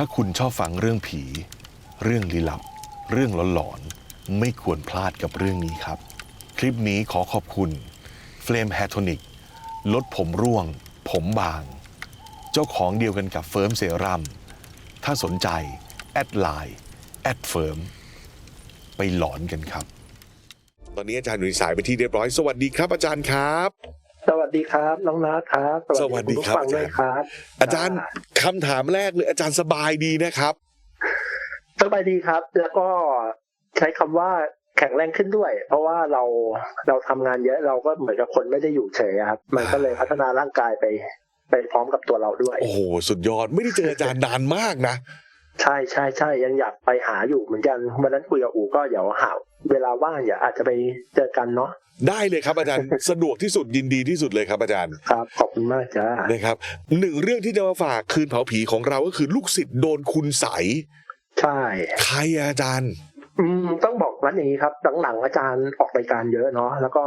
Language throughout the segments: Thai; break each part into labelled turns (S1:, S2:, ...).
S1: ถ้าคุณชอบฟังเรื่องผี เรื่องลี้ลับ เรื่องหลอนๆ ไม่ควรพลาดกับเรื่องนี้ครับ คลิปนี้ขอขอบคุณ Flame h a Tonic ลดผมร่วง ผมบาง เจ้าของเดียวกันกับเฟิร์มเซรั่มถ้าสนใจ แอดไลน์แอดเฟิร์มไปหลอนกันครับ
S2: ตอนนี้อาจารย์อยู่ในสายไปนที่เรียบร้อย สวัสดีครับอาจารย์ครับ
S3: สวัสดีครับ น้องนัทครับ
S2: สวัสดีครับ
S3: ณผู้ฟังด้วยครับ
S2: อาจารย์คำถามแรกเลยอาจารย์สบายดีนะครับ
S3: สบายดีครับ แล้วก็ใช้คำว่าแข็งแรงขึ้นด้วย เพราะว่าเราเราทำงานเยอะเราก็เหมือนกับคนไม่ได้อยู่เฉยครับ มันก็เลยพัฒนาร่างกายไป ไปพร้อมกับตัวเราด้วย
S2: โอ้โหสุดยอดไม่ได้เจออาจารย์นานมากนะ
S3: ใช่ใช่ใช่ยังอยากไปหาอยู่เหมือนกันวันนั้นคุยกับอูก็เดี๋ยวหาเวลาว่างอย่าอาจจะไปเจอกันเนาะ
S2: ได้เลยครับอาจารย์ สะดวกที่สุดยินดีที่สุดเลยครับอาจารย์
S3: ครับขอบคุณมากจ้า
S2: นะครับหนึ่งเรื่องที่จะมาฝากคืนเผาผีของเราก็คือลูกศิษย์โดนคุณใสย
S3: ใช่
S2: ใครอะอาจารย์
S3: อืมต้องบอกนั้นอย่างนี้ครับหลังๆอาจารย์ออกรายการเยอะเนาะแล้วก็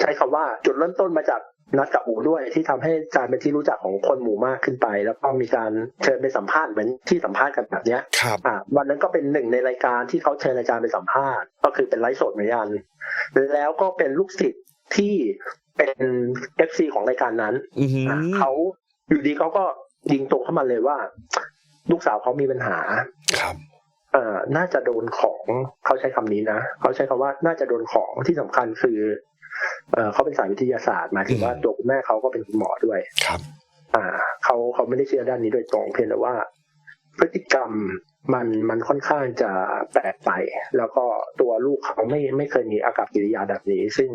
S3: ใช้คำว่าจุดเริ่มต้นมาจาก นัดกับอูด้วยที่ทำให้อาจารย์เป็นที่รู้จักของคนหมู่มากขึ้นไป แล้วก็มีการเชิญไปสัมภาษณ์เหมือนที่สัมภาษณ์กันแบบเนี้ย
S2: ครับ
S3: อ่าวันนั้นก็เป็นหนึ่งในรายการที่เขาเชิญอาจารย์ไปสัมภาษณ์ ก็คือเป็นไลฟ์สดเหมือนกันแล้วก็เป็นลูกศิษย์ที่เป็นเอฟซีของรายการนั้น
S2: อือหือ
S3: อะเขาอยู่ดีเขาก็ยิงตรงเข้ามาเลยว่า ลูกสาวเขามีปัญหา
S2: ครับ
S3: เอ่อน่าจะโดนของเขาใช้คำนี้นะเขาใช้คำว่าน่าจะโดนของที่สำคัญคือ เอ่อเขาเป็นสายวิทยาศาสตร์หมายถึงว่า
S2: อืม
S3: ตัวคุณแม่เขาก็เป็นคุณหมอด้วย
S2: ครับ
S3: อ่าเขาเขาไม่ได้เชื่อด้านนี้โดยตรงเพียงแต่ว่า พฤติกรรมมันมันค่อนข้างจะแปลกไป แล้วก็ตัวลูกเขาไม่ไม่เคยมีอากับกิริยาแบบนี้ ซึ่ง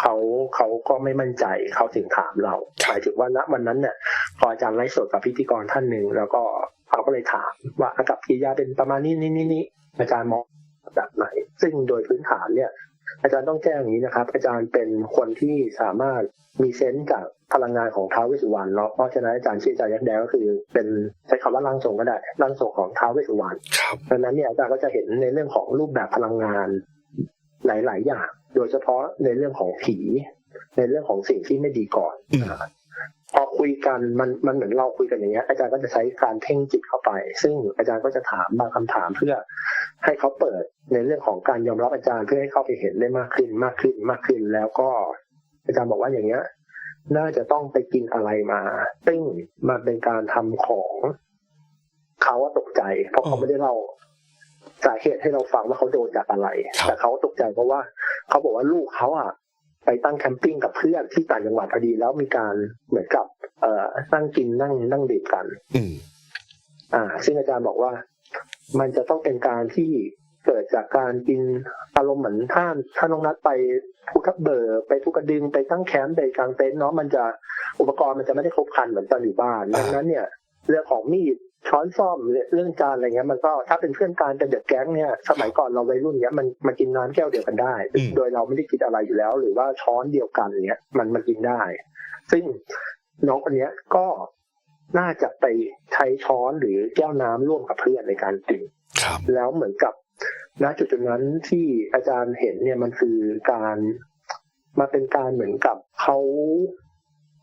S3: เขาเขาก็ไม่มั่นใจเขาถึงถามเราหมายถึงว่าณวันนั้นเนี่ยพออาจารย์ไลฟ์สดกับพิธีกรท่านหนึ่งแล้วก็เขาก็เลยถามว่าอากับกิริยาเป็นประมาณนี้นี่นี่นี่อาจารย์มองแบบไหนซึ่งโดยพื้นฐานเนี่ย อาจารย์ต้องแจ้งอย่างนี้นะครับ อาจารย์เป็นคนที่สามารถมีเซนส์จากพลังงานของท้าวเวสสุวรรณเนาะเพราะฉะนั้นอาจารย์ชื่ออาจารย์ยักษ์แดงก็คือเป็นใช้คำว่าร่างทรงก็ได้ร่างทรงของท้าวเวสสุวรรณ
S2: ครับ
S3: ดังนั้นเนี่ยอาจารย์ก็จะเห็นในเรื่องของรูปแบบพลังงานหลาย ๆ อย่าง โดยเฉพาะในเรื่องของผี ในเรื่องของสิ่งที่ไม่ดีก่อน
S2: อืม
S3: พอคุยกันมันมันเหมือนเราคุยกันอย่างเงี้ยอาจารย์ก็จะใช้การเพ่งจิตเข้าไป ซึ่งอาจารย์ก็จะถามบางคำถามเพื่อให้เขาเปิดในเรื่องของการยอมรับอาจารย์เพื่อให้เข้าไปเห็นได้มากขึ้นมากขึ้นมากขึ้น แล้วก็ อาจารย์บอกว่าอย่างเงี้ย น่าจะต้องไปกินอะไรมา ซึ่งมันเป็นการทำของเขาว่าตกใจเพราะเขาไม่ได้เล่าสาเหตุให้เราฟังว่าเขาโดนจากอะไร
S2: ครับ
S3: แต่เขาตกใจเพราะว่า เขาบอกว่าลูกเขาอะ ไปตั้งแคมปิ้งกับเพื่อนที่ต่างจังหวัดพอดีแล้วมีการเหมือนกับ เอ่อนั่งกินนั่งนั่งดื่มกัน
S2: อืม
S3: อ่า ซึ่งอาจารย์บอกว่า มันจะต้องเป็นการที่เกิดจากการกินอารมณ์เหมือนท่านถ้าน้องนัดไปภูทับเบิกไปภูกระดึงไปตั้งแคมป์ไปกลางเต็นท์เนาะมันจะอุปกรณ์มันจะไม่ได้ครบครันเหมือนตอนอยู่บ้าน
S2: อ่า
S3: ดังนั้นเนี่ยเรื่องของมีด ช้อนซ่อมเรื่องจานอะไรเงี้ยมันก็ถ้าเป็นเพื่อนการเป็นเด็กแก๊งเนี่ยสมัยก่อนเราวัยรุ่นเนี้ยมันมันกินน้ำแก้วเดียวกันได้
S2: อืม
S3: โดยเราไม่ได้คิดอะไรอยู่แล้ว หรือว่าช้อนเดียวกันเนี้ยมันมันกินได้ ซึ่งน้องคนเนี้ยก็น่าจะไปใช้ช้อนหรือแก้วน้ำร่วมกับเพื่อนในการกิน
S2: ครับ
S3: แล้วเหมือนกับณจุดจุดนั้นที่อาจารย์เห็นเนี่ยมันคือการมาเป็นการเหมือนกับเขา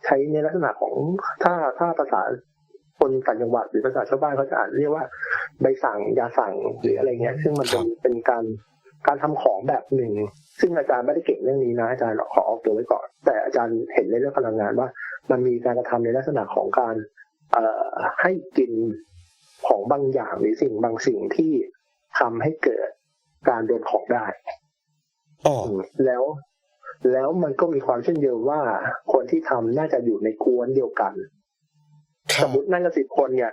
S3: ใช้ในลักษณะของถ้าถ้าภาษา คนต่างจังหวัดหรือภาษาชาวบ้านเขาจะอ่านเรียกว่าใบสั่งยาสั่งหรืออะไรเงี้ย ซึ่งมันเป็นเป็นการการทำของแบบหนึ่ง ซึ่งอาจารย์ไม่ได้เก่งเรื่องนี้นะอาจารย์ขอออกตัวไว้ก่อน แต่อาจารย์เห็นในเรื่องพลังงานว่า มันมีการกระทำในลักษณะของการเอ่อให้กินของบางอย่างหรือสิ่งบางสิ่งที่ทำให้เกิดการโดนของได้
S2: อ๋อ
S3: อืมแล้วแล้วมันก็มีความเชื่อมโยงว่าคนที่ทำน่าจะอยู่ในกวนเดียวกัน
S2: ค
S3: ส
S2: รับ
S3: มมตินั่งกันสิบคนเนี่ย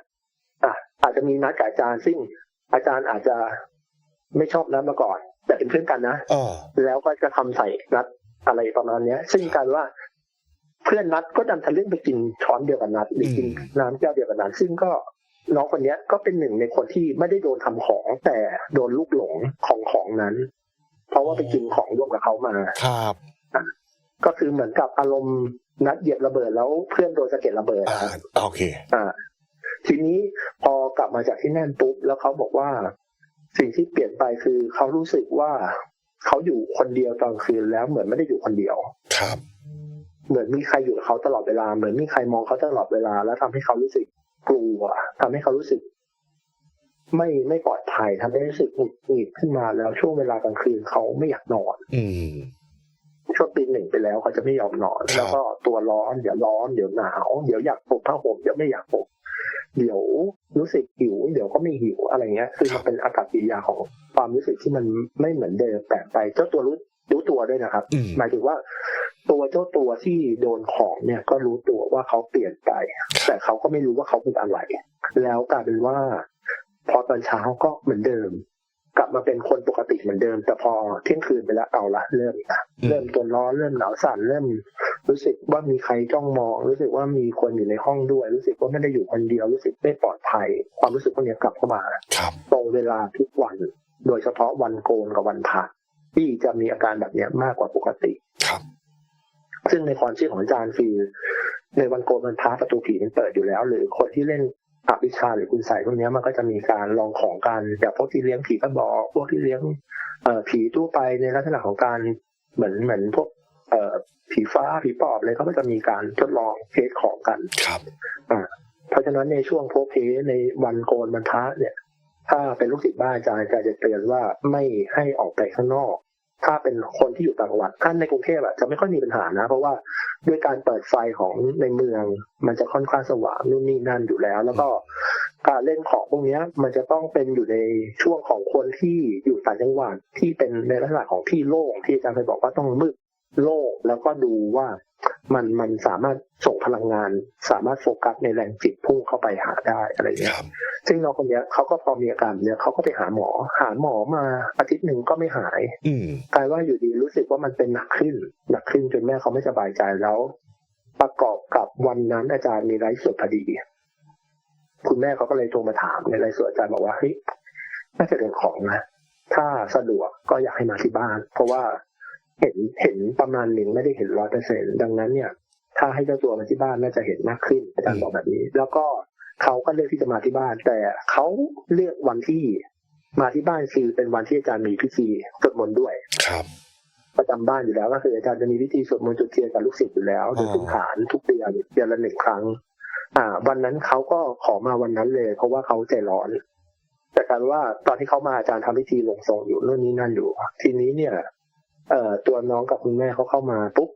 S3: อะอาจจะมีนัดกับอาจารย์ซึ่งอาจารย์อาจจะไม่ชอบนัดมาก่อน แต่เป็นเพื่อนกันนะ
S2: อ๋อ
S3: แล้วก็จะทำใส่นัดอะไรประมาณเนี้ย ซึ่งการว่าเพื่อนนัดก็ดันทะลึ่งไปกินช้อนเดียวกันนัดหรือกินน้ำแก้วเดียวกันนัดซึ่งก็น้องคนเนี้ยก็เป็นหนึ่งในคนที่ไม่ได้โดนทำของ แต่โดนลูกหลงของของนั้น เพราะว่าไปกินของร่วมกับเขามา
S2: ครับ
S3: ก็คือเหมือนกับอารมณ์ นัดเหยียบระเบิดแล้วเพื่อนโดนสะเก็ดระเบิด
S2: อ่า
S3: อะ
S2: โอเค
S3: อ่า ทีนี้พอกลับมาจากที่นั่นปุ๊บแล้วเขาบอกว่า สิ่งที่เปลี่ยนไปคือเขารู้สึกว่าเขาอยู่คนเดียวตอนคืนแล้วเหมือนไม่ได้อยู่คนเดียว
S2: ครับ
S3: เหมือนมีใครอยู่กับเขาตลอดเวลา เหมือนมีใครมองเขาตลอดเวลา แล้วทำให้เขารู้สึกกลัวทำให้เขารู้สึก ไม่ไม่ปลอดภัยทำให้รู้สึกหงุดหงิดขึ้นมาแล้วช่วงเวลากลางคืนเขาไม่อยากนอน
S1: อืม
S3: ช่วงตีหนึ่งไปแล้วเขาจะไม่ยอมนอน
S1: ครับ
S3: แล้วก็ตัวร้อนเดี๋ยวร้อนเดี๋ยวหนาวเดี๋ยวอยากปลุกผ้าห่มเดี๋ยวไม่อยากปลุกเดี๋ยวรู้สึกหิว เดี๋ยวก็ไม่หิวอะไรเงี้ย คือมันเป็นอากับกิริยาของความรู้สึกที่มันไม่เหมือนเดิมแปลกไปเจ้าตัวรู้รู้ตัวด้วยนะครับ
S1: อืม
S3: หมายถึงว่า ตัวเจ้าตัวที่โดนของเนี่ยก็รู้ตัวว่าเขาเปลี่ยนไป แต่เขาก็ไม่รู้ว่าเขาเป็นอะไร แล้วกลายเป็นว่า พอตอนเช้าก็เหมือนเดิม กลับมาเป็นคนปกติเหมือนเดิม แต่พอเที่ยงคืนไปแล้วเอาละเริ่มละ
S1: อืม
S3: เริ่มตัวร้อนเริ่มหนาวสั่นเริ่ม รู้สึกว่ามีใครจ้องมอง รู้สึกว่ามีคนอยู่ในห้องด้วย รู้สึกว่าไม่ได้อยู่คนเดียวรู้สึกไม่ปลอดภัย ความรู้สึกพวกนี้กลับเข้ามา
S1: ครับ
S3: ตรงเวลาทุกวัน โดยเฉพาะวันโกนกับวันพระที่จะมีอาการแบบเนี้ยมากกว่าปกติ
S1: ครับ
S3: ซึ่งในความเชื่อของอาจารย์คือในวันโกนวันพระประตูผีมันเปิดอยู่แล้ว หรือคนที่เล่น อภิชาหรือคุณใส่พวกเนี้ยมันก็จะมีการลองของกันอย่างพวกที่เลี้ยงผีกระบอกพวกที่เลี้ยงเอ่อผีตู้ไปในลักษณะของการเหมือนเหมือนพวก เอ่อผีฟ้าผีปอบเลยเขาก็จะมีการทดลองเทสของกัน
S1: ครับ
S3: เพราะฉะนั้นในช่วงโพเพในวันโกนวันพระเนี่ย ถ้าเป็นลูกศิษย์บ้านอาจารย์อาจารย์จะเตือนว่าไม่ให้ออกไปข้างนอก ถ้าเป็นคนที่อยู่ต่างจังหวัดท่านในกรุงเทพอะจะไม่ค่อยมีปัญหานะ เพราะว่าด้วยการเปิดไฟของในเมือง มันจะค่อนข้างสว่างนู่นนี่นั่นอยู่แล้ว แล้วก็การเล่นของพวกนี้มันจะต้องเป็นอยู่ในช่วงของคนที่อยู่ต่างจังหวัดที่เป็นในลักษณะของที่โล่งที่อาจารย์เคยบอกว่าต้องมืดโล่งแล้วก็ดูว่า มันมันสามารถส่งพลังงาน สามารถโฟกัสในแรงจิตพุ่งเข้าไปหาได้อะไร
S1: ค
S3: เงี้ย
S1: รับ
S3: ซึ่งน้องคนเนี้ยเขาก็พอมีอาการเนี้ยเขาก็ไปหาหมอ หาหมอมาอาทิตย์หนึ่งก็ไม่หาย
S1: อืม
S3: กลายว่าอยู่ดีรู้สึกว่ามันเป็นหนักขึ้น หนักขึ้นจนแม่เขาไม่สบายใจแล้ว ประกอบกับวันนั้นอาจารย์มีไลฟ์สดพอดี คุณแม่เขาก็เลยโทรมาถามในไลฟ์สดอาจารย์บอกว่าเฮ้ยน่าจะเป็นของนะถ้าสะดวกก็อยากให้มาที่บ้าน เพราะว่า เห็นเห็นประมาณหนึ่งไม่ได้เห็นร้อยเปอร์เซ็นดังนั้นเนี่ย ถ้าให้เจ้าตัวมาที่บ้านน่าจะเห็นมากขึ้นอาจารย์บอกแบบนี้ แล้วก็เขาก็เลือกที่จะมาที่บ้าน แต่เขาเลือกวันที่มาที่บ้านคือเป็นวันที่อาจารย์มีพิธีสวดมนต์ด้วย
S1: ครับ
S3: ประจำบ้านอยู่แล้วก็คืออาจารย์จะมีพิธีสวดมนต์จุดเทียนกับลูกศิษย์อยู่แล้วโดยพื้นฐานทุกเดือนเดือนละหนึ่งครั้ง อ่า วันนั้นเขาก็ขอมาวันนั้นเลย เพราะว่าเขาใจร้อนแต่การว่าตอนที่เขามาอาจารย์ทำพิธีลงทรงอยู่นู่นนี่นั่นอยู่ ทีนี้เนี่ย เอ่อตัวน้องกับคุณแม่เขาเข้ามาปุ๊บ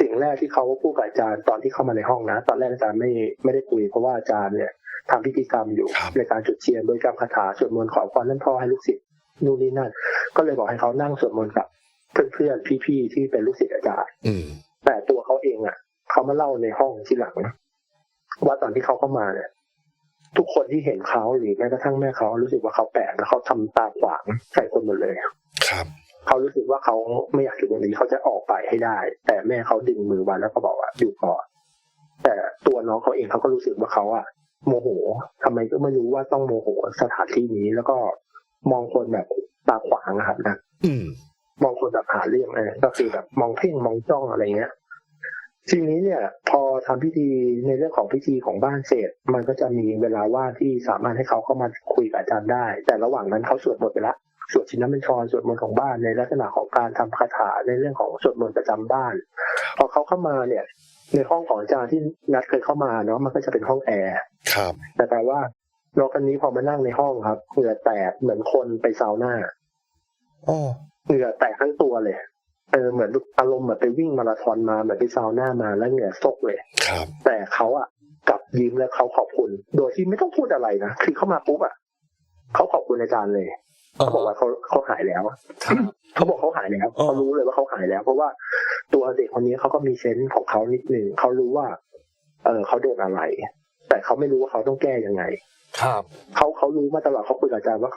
S3: สิ่งแรกที่เขาพูดกับอาจารย์ตอนที่เข้ามาในห้องนะ ตอนแรกอาจารย์ไม่ไม่ได้คุยเพราะว่าอาจารย์เนี่ยทำพิธีกรรมอยู่
S1: ครับ
S3: ในการจุดเทียนโดยกรรมคาถาสวดมนต์ขอพรนั่นพ่อให้ลูกศิษย์นู่นนี่นั่น ก็เลยบอกให้เขานั่งสวดมนต์กับเพื่อนๆพี่ๆที่เป็นลูกศิษย์อาจารย์
S1: อืม
S3: แต่ตัวเขาเองอะเขามาเล่าในห้องที่หลังว่าตอนที่เขาเข้ามาเนี่ยทุกคนที่เห็นเขาหรือแม้กระทั่งแม่เขารู้สึกว่าเขาแปลกแล้วเขาทำตาขวางใส่คนหมดเลย
S1: ครับ
S3: เขารู้สึกว่าเขาไม่อยากอยู่ตรงนี้เขาจะออกไปให้ได้ แต่แม่เขาดึงมือไว้แล้วก็บอกว่าอยู่ก่อนแต่ตัวน้องเขาเองเขาก็รู้สึกว่าเขาอะโมโหทำไมก็ไม่รู้ว่าต้องโมโหสถานที่นี้แล้วก็มองคนแบบตาขวางอะครับนะ
S1: อืม
S3: มองคนแบบหาเรื่องเออก็คือแบบมองเพ่งมองจ้องอะไรเงี้ยทีนี้เนี่ย พอทำพิธีในเรื่องของพิธีของบ้านเสร็จ มันก็จะมีเวลาว่างที่สามารถให้เขาเข้ามาคุยกับอาจารย์ได้ แต่ระหว่างนั้นเขาสวดมนต์ไปละ สวดชินบัญชรสวดมนต์ของบ้านในลักษณะของการทำคาถาในเรื่องของสวดมนต์ประจำบ้าน พอเขาเข้ามาเนี่ย ในห้องของอาจารย์ที่นัดเคยเข้ามาเนาะมันก็จะเป็นห้องแอร์
S1: ครับ
S3: แต่แปลว่าน้องคนนี้พอมานั่งในห้องครับเหงื่อแตกเหมือนคนไปซาวน่า
S1: อ๋อ
S3: เหงื่อแตกทั้งตัวเลยเออเหมือนอารมณ์เหมือนไปวิ่งมาราธอนมาเหมือนไปซาวน่ามาแล้วเหงื่อซกเลย
S1: ครับ
S3: แต่เขาอะกลับยิ้มและเขาขอบคุณ โดยที่ไม่ต้องพูดอะไรนะคือเข้ามาปุ๊บอะเขาขอบคุณอาจารย์เลย เขาบอกว่าเขาเขาหายแล้ว
S1: ครับ
S3: เขาบอกเขาหายแล้ว
S1: อ๋อ
S3: เขารู้เลยว่าเขาหายแล้ว เพราะว่าตัวเด็กคนนี้เขาก็มีเซนส์ของเขานิดนึงเขารู้ว่า เออเขาโดนอะไร แต่เขาไม่รู้ว่าเขาต้องแก้ยังไง
S1: ครับ
S3: เขาเขารู้มาตลอดเขาคุยกับอาจารย์ว่า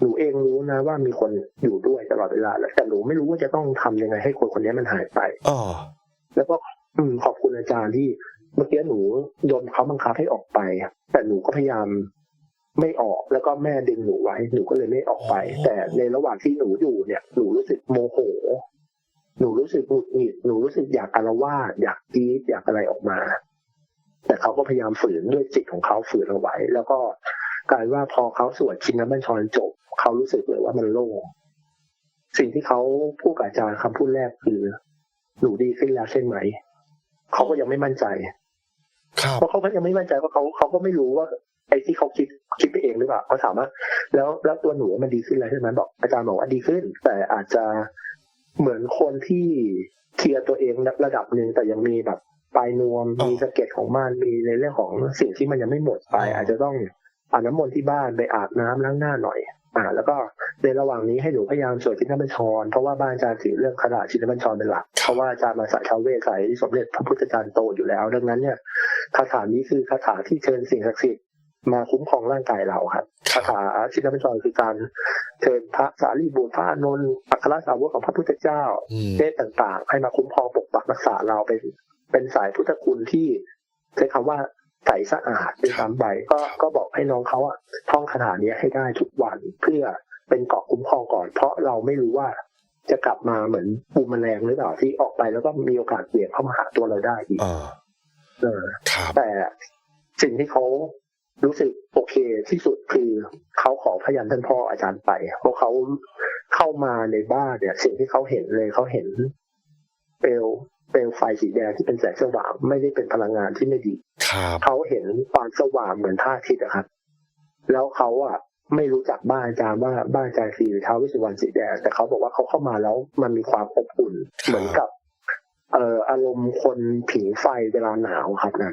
S3: หนูเองรู้นะว่ามีคนอยู่ด้วยตลอดเวลาแล้วแต่หนูไม่รู้ว่าจะต้องทำยังไงให้คนคนนี้มันหายไป
S1: อ๋อ
S3: แล้วก็อืมขอบคุณอาจารย์ที่เมื่อกี้หนูโดนเขาบังคับให้ออกไป แต่หนูก็พยายาม ไม่ออกแล้วก็แม่ดึงหนูไว้หนูก็เลยไม่ออกไป แต่ในระหว่างที่หนูอยู่เนี่ยหนูรู้สึกโมโห หนูรู้สึกหงุดหงิดหนูรู้สึกอยากอารวาสอยากกรีดอยากอะไรออกมา แต่เขาก็พยายามฝืนด้วยจิตของเขาฝืนเอาไว้ แล้วก็กลายว่าพอเขาสวดชินบัญชรจบ เขารู้สึกเลยว่ามันโล่งสิ่งที่เขาพูดกับอาจารย์คำพูดแรกคือ หนูดีขึ้นแล้วใช่ไหม เขาก็ยังไม่มั่นใจ
S1: ครับ
S3: เพราะเขาก็ยังไม่มั่นใจเพราะเขาเขาก็ไม่รู้ว่า ไอ้ที่เขาคิดคิดไปเองหรือเปล่าเขาถามว่า แล้วแล้วตัวหนูมันดีขึ้นแล้วใช่ไหมบอกอาจารย์บอกว่าดีขึ้น แต่อาจจะเหมือนคนที่เคลียร์ตัวเองระดับหนึ่งแต่ยังมีแบบปลายนวม
S1: อ๋อ
S3: มีสะเก็ดของมันมีในเรื่องของสิ่งที่มันยังไม่หมดไป
S1: อ๋ออ
S3: อาจจะต้องอาบน้ำมนต์ที่บ้านไปอาบน้ำล้างหน้าหน่อย อ่า แล้วก็ในระหว่างนี้ให้หนูพยายามสวดชินบัญชร เพราะว่าบ้านอาจารย์ถือเรื่องคาถาชินบัญชรเป็นหลักเพราะว่าอาจารย์มาสายชาวเวสสายสมเด็จพระพุทธจารย์โตอยู่แล้ว ดังนั้นเนี่ยคาถานี้คือคาถาที่เชิญสิ่งศักดิ์สิทธิ์ มาคุ้มครองร่างกายเราครับ
S1: ครั
S3: คา
S1: บ
S3: ถาชินบัญชรคือการเชิญพระสารีบุตรพระอานนท์อัครสาวกของพระพุทธเจ้า
S1: อืม
S3: เทพต่างๆ ให้มาคุ้มครองปกปักรักษาเราเป็นเป็นสายพุทธคุณที่ใช้คำว่าใสสะอาดด้วยซ้ำไปก็ก็บอกให้น้องเขาอะท่องคาถานี้ให้ได้ทุกวันเพื่อเป็นเกราะคุ้มครองก่อน เพราะเราไม่รู้ว่าจะกลับมาเหมือนปูแมลงหรือเปล่าที่ออกไปแล้วก็มีโอกาสเปลี่ยนเข้ามาหาตัวเราได้อีก
S1: อ่า
S3: เออ
S1: ครับ
S3: แต่สิ่งที่เขา รู้สึกโอเคที่สุดคือเขาขอพยันท่านพ่ออาจารย์ไปเพราะเขาเข้ามาในบ้านเนี่ย สิ่งที่เขาเห็นเลยเขาเห็นเปลวเปลวไฟสีแดงที่เป็นแสงสว่างไม่ได้เป็นพลังงานที่ไม่ดี
S1: ครับ
S3: เขาเห็นความสว่างเหมือนพระอาทิตย์อะครับ แล้วเขาอะไม่รู้จักบ้านอาจารย์ว่าบ้านอาจารย์คือท้าววิสุวรรณสีแดงแต่เขาบอกว่าเขาเข้ามาแล้วมันมีความอบอุ่นเหมือนกับ เอ่ออารมณ์คนผิงไฟเวลาหนาวครับนะ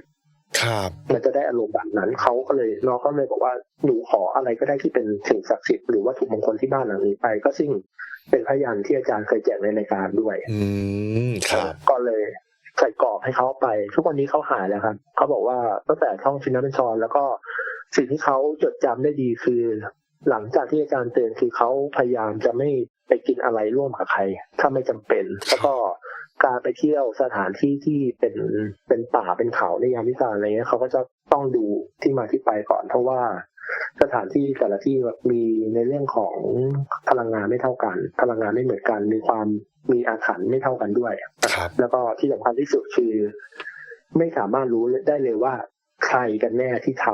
S1: ครับ
S3: มันจะได้อารมณ์แบบนั้นเขาก็เลยน้องก็เลยบอกว่าหนูขออะไรก็ได้ที่เป็นสิ่งศักดิ์สิทธิ์หรือว่าถูกมงคลที่บ้านหลังนี้ไป ก็ซึ่งเป็นพยานที่อาจารย์เคยแจกในรายการด้วย
S1: อืมครับ
S3: ก็เลยใส่กรอบให้เขาไป ทุกวันนี้เขาหายแล้วครับเขาบอกว่าตั้งแต่ท่องชินบัญชรแล้วก็สิ่งที่เขาจดจำได้ดีคือ หลังจากที่อาจารย์เตือนคือเขาพยายามจะไม่ไปกินอะไรร่วมกับใคร ถ้าไม่จำเป็น แล้วก็ การไปเที่ยวสถานที่ที่เป็นเป็นป่าเป็นเขาในยามวิกาลอะไรเงี้ยเขาก็จะต้องดูที่มาที่ไปก่อนเพราะว่าสถานที่แต่ละที่มีในเรื่องของพลังงานไม่เท่ากัน พลังงานไม่เหมือนกัน มีความมีอาถรรพ์ไม่เท่ากันด้วย
S1: ครับ
S3: แล้วก็ที่สำคัญที่สุดคือ ไม่สามารถรู้ได้เลยว่า ใครกันแน่ที่ท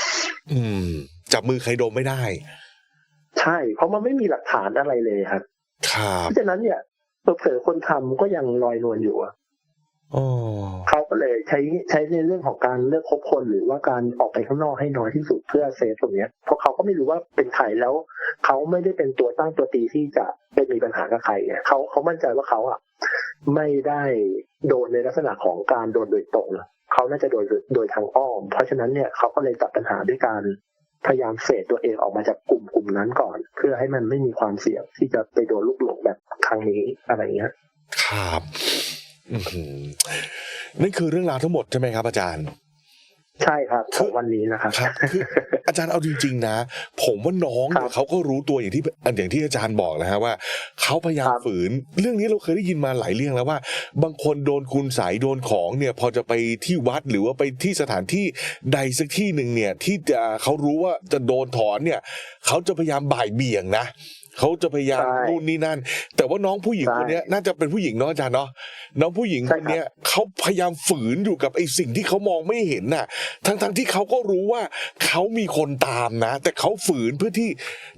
S3: ำ
S1: อืม จับมือใครดมไม่ได้
S3: ใช่ เพราะมันไม่มีหลักฐานอะไรเลยครับ
S1: ครับ
S3: เพราะฉะนั้นเนี่ย เผลอๆคนทำก็ยังลอยนวลอยู่อะ
S1: อ๋อ
S3: เขาก็เลยใช้ใช้ในเรื่องของการเลือกคบคนหรือว่าการออกไปข้างนอกให้น้อยที่สุดเพื่อเซฟตรงเนี้ยเพราะเขาก็ไม่รู้ว่าเป็นใครแล้วเขาไม่ได้เป็นตัวตั้งตัวตีที่จะเป็นมีปัญหากับใครเนี่ยเขาเขามั่นใจว่าเขาอะไม่ได้โดนในลักษณะของการโดนโดยตรงเขาน่าจะโดนโดยทางอ้อม เพราะฉะนั้นเนี่ยเขาก็เลยตัดปัญหาด้วยการ พยายามเฟดตัวเองออกมาจากกลุ่มกลุ่มนั้นก่อน เพื่อให้มันไม่มีความเสี่ยงที่จะไปโดนลูกหลงแบบครั้งนี้อะไรเงี้ย
S1: ครับนั่นคือเรื่องราวทั้งหมดใช่ไหมครับอาจารย์
S3: ใช่ครับของวันนี้นะครับ
S1: ครับคืออาจารย์เอาจริง ๆ นะ ผมว่าน้องเนี่ย
S3: ครับ
S1: เขาก็รู้ตัวอย่างที่อย่างที่อาจารย์บอกนะฮะว่าเขาพยายาม
S3: ครับ
S1: ฝืน เรื่องนี้เราเคยได้ยินมาหลายเรื่องแล้วว่า บางคนโดนคุณใสยโดนของเนี่ย พอจะไปที่วัดหรือว่าไปที่สถานที่ใดสักที่หนึ่งเนี่ย ที่จะเขารู้ว่าจะโดนถอนเนี่ยเขาจะพยายามบ่ายเบี่ยงนะ เขาจะพยายาม
S3: ใช่
S1: นู่นนี่นั่น แต่ว่าน้องผู้หญิง
S3: ใช่
S1: คนเนี้ยน่าจะเป็นผู้หญิงเนาะอาจารย์เนาะน้องผู้หญิง
S3: ใช่
S1: ค
S3: ครับ
S1: นเนี้ยเขาพยายามฝืนอยู่กับไอ้สิ่งที่เขามองไม่เห็นน่ะ ทั้งทั้งๆที่เขาก็รู้ว่าเขามีคนตามนะ แต่เขาฝืนเพื่อที่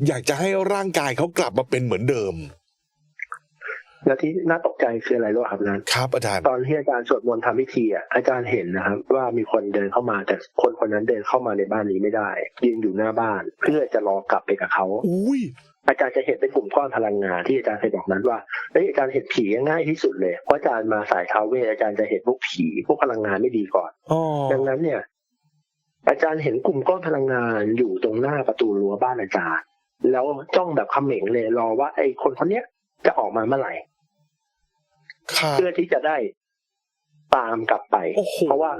S1: อยากจะให้ร่างกายเขากลับมาเป็นเหมือนเดิม
S3: แล้วที่น่าตกใจคืออะไรรู้ไหมครับนั้น
S1: ครับอาจารย์
S3: ตอนที่อาจารย์สวดมนต์ทำพิธีอะอาจารย์เห็นนะครับ ว่ามีคนเดินเข้ามาแต่คนคนนั้นเดินเข้ามาในบ้านนี้ไม่ได้ยืนอยู่หน้าบ้าน เพื่อจะรอกลับไปกับเขา
S1: อุ้ย
S3: อาจารย์จะเห็นเป็นกลุ่มก้อนพลังงานที่อาจารย์เคยบอกนั้นว่าเอ้ยอาจารย์เห็นผีง่ายที่สุดเลย เพราะอาจารย์มาสายท้าวเวทอาจารย์จะเห็นพวกผีพวกพลังงานไม่ดีก่อน
S1: อ๋อ
S3: ดังนั้นเนี่ย อาจารย์เห็นกลุ่มก้อนพลังงานอยู่ตรงหน้าประตูรั้วบ้านอาจารย์ แล้วจ้องแบบเขม็งเลยรอว่าไอ้คนคนเนี้ยจะออกมาเมื่อไหร่
S1: ครับ
S3: เพื่อที่จะได้ตามกลับไป
S1: โอ้โห
S3: เพราะว่า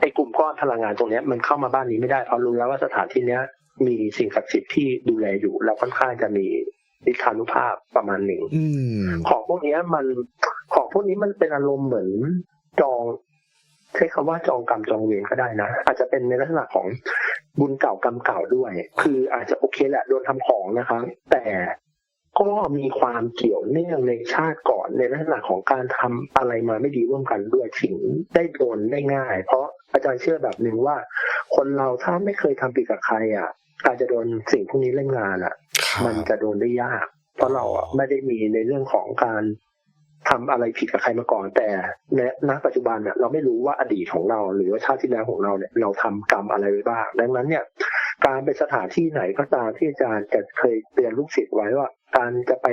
S3: ไอ้กลุ่มก้อนพลังงานตรงเนี้ยมันเข้ามาบ้านนี้ไม่ได้เพราะรู้แล้วว่าสถานที่เนี้ย มีสิ่งศักดิ์สิทธิ์ที่ดูแลอยู่ แล้วค่อนข้างจะมีอิทธานุภาพประมาณหนึ่ง
S1: อืม
S3: ของพวกเนี้ยมันของพวกนี้มันเป็นอารมณ์เหมือนจองใช้คำว่าจองกรรมจองเวรก็ได้นะ อาจจะเป็นในลักษณะของบุญเก่ากรรมเก่าด้วย คืออาจจะโอเคแหละโดนทำของนะครับ แต่ก็มีความเกี่ยวเนื่องในชาติก่อนในลักษณะของการทำอะไรมาไม่ดีร่วมกันด้วยถึงได้โดนได้ง่าย เพราะอาจารย์เชื่อแบบหนึ่งว่า คนเราถ้าไม่เคยทำผิดกับใครอะ การจะโดนสิ่งพวกนี้เล่นงานอะ
S1: ครับ
S3: มันจะโดนได้ยาก เพราะเราอะไม่ได้มีในเรื่องของการทำอะไรผิดกับใครมาก่อน แต่ในณปัจจุบันเนี่ยเราไม่รู้ว่าอดีตของเรา หรือว่าชาติที่แล้วของเราเนี่ยเราทำกรรมอะไรไว้บ้าง ดังนั้นเนี่ย การไปสถานที่ไหนก็ตามที่อาจารย์จะเคยเตือนลูกศิษย์ไว้ว่า การจะไป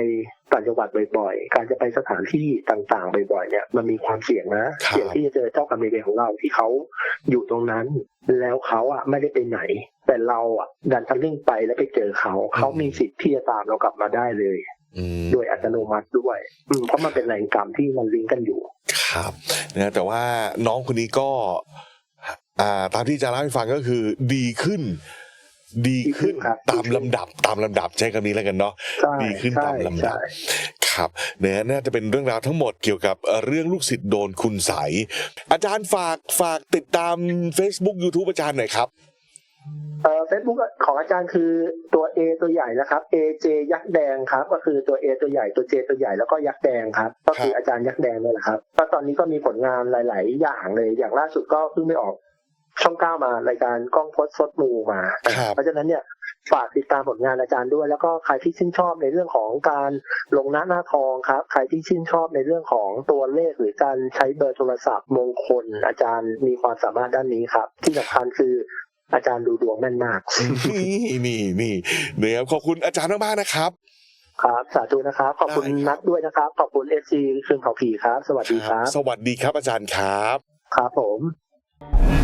S3: ต่างจังหวัดบ่อยๆ การจะไปสถานที่ต่างๆ บ่อยๆ เนี่ยมันมีความเสี่ยงนะครับเสี่ยงที่จะเจอเจ้ากรรมนายเวรของเราที่เขาอยู่ตรงนั้น แล้วเขาอะไม่ได้ไปไหน แต่เราอะดันทะลึ่งไปแล้วไปเจอเขา เขามีสิทธิ์ที่จะตามเรากลับมาได้เลย
S4: อืม
S3: โดยอัตโนมัติด้วยอืมเพราะมันเป็นแรงกรรมที่มันลิงก์กันอยู่
S1: ครับนะแต่ว่าน้องคนนี้ก็ อ่า ตามที่อาจารย์เล่าให้ฟังก็คือดีขึ้น ดีขึ้น
S3: ดีขึ้นครับ
S1: ตามลำดับตามลำดับใช้คำนี้แล้วกันเนาะ
S3: ใช่
S1: ดีขึ้น
S3: ใช่
S1: ตามลำดับ
S3: ใช่
S1: ครับเนี่ยน่าจะเป็นเรื่องราวทั้งหมดเกี่ยวกับเอ่อเรื่องลูกศิษย์โดนคุณใสยอาจารย์ฝากฝากติดตาม Facebook YouTube อาจารย์หน่อยครับ
S3: เอ่อเฟซบุ๊กของอาจารย์คือตัว A ตัวใหญ่นะครับ AJ ยักษ์แดงครับ ก็คือตัว A ตัวใหญ่ตัว J ตัวใหญ่แล้วก็ยักษ์แดงครับ ก็คืออาจารย์ยักษ์แดงนี่แหละครับก็ตอนนี้ก็มีผลงานหลาย ๆ อย่างเลยอย่างล่าสุดก็เพิ่งไม่ออก ช่องเก้ามารายการกล้องพดซดมูมา
S1: ครับ
S3: เพราะฉะนั้นเนี่ยฝากติดตามผลงานอาจารย์ด้วย แล้วก็ใครที่ชื่นชอบในเรื่องของการลงหน้าหน้าทองครับ ใครที่ชื่นชอบในเรื่องของตัวเลขหรือการใช้เบอร์โทรศัพท์มงคล อาจารย์มีความสามารถด้านนี้ครับ ที่สำคัญคืออาจารย์ดูดวงแม่นมาก
S1: นี่นี่นี่เนี่ยขอบคุณอาจารย์มากๆนะครับ
S3: ครับสาธุนะครับ ขอบคุณ
S1: ได้ครับ
S3: นัดด้วยนะครับ ขอบคุณเอซีคืนเผาผีครับ สวัสดีครับ
S1: สวัสดีครับอาจารย์ครับ
S3: ครับผม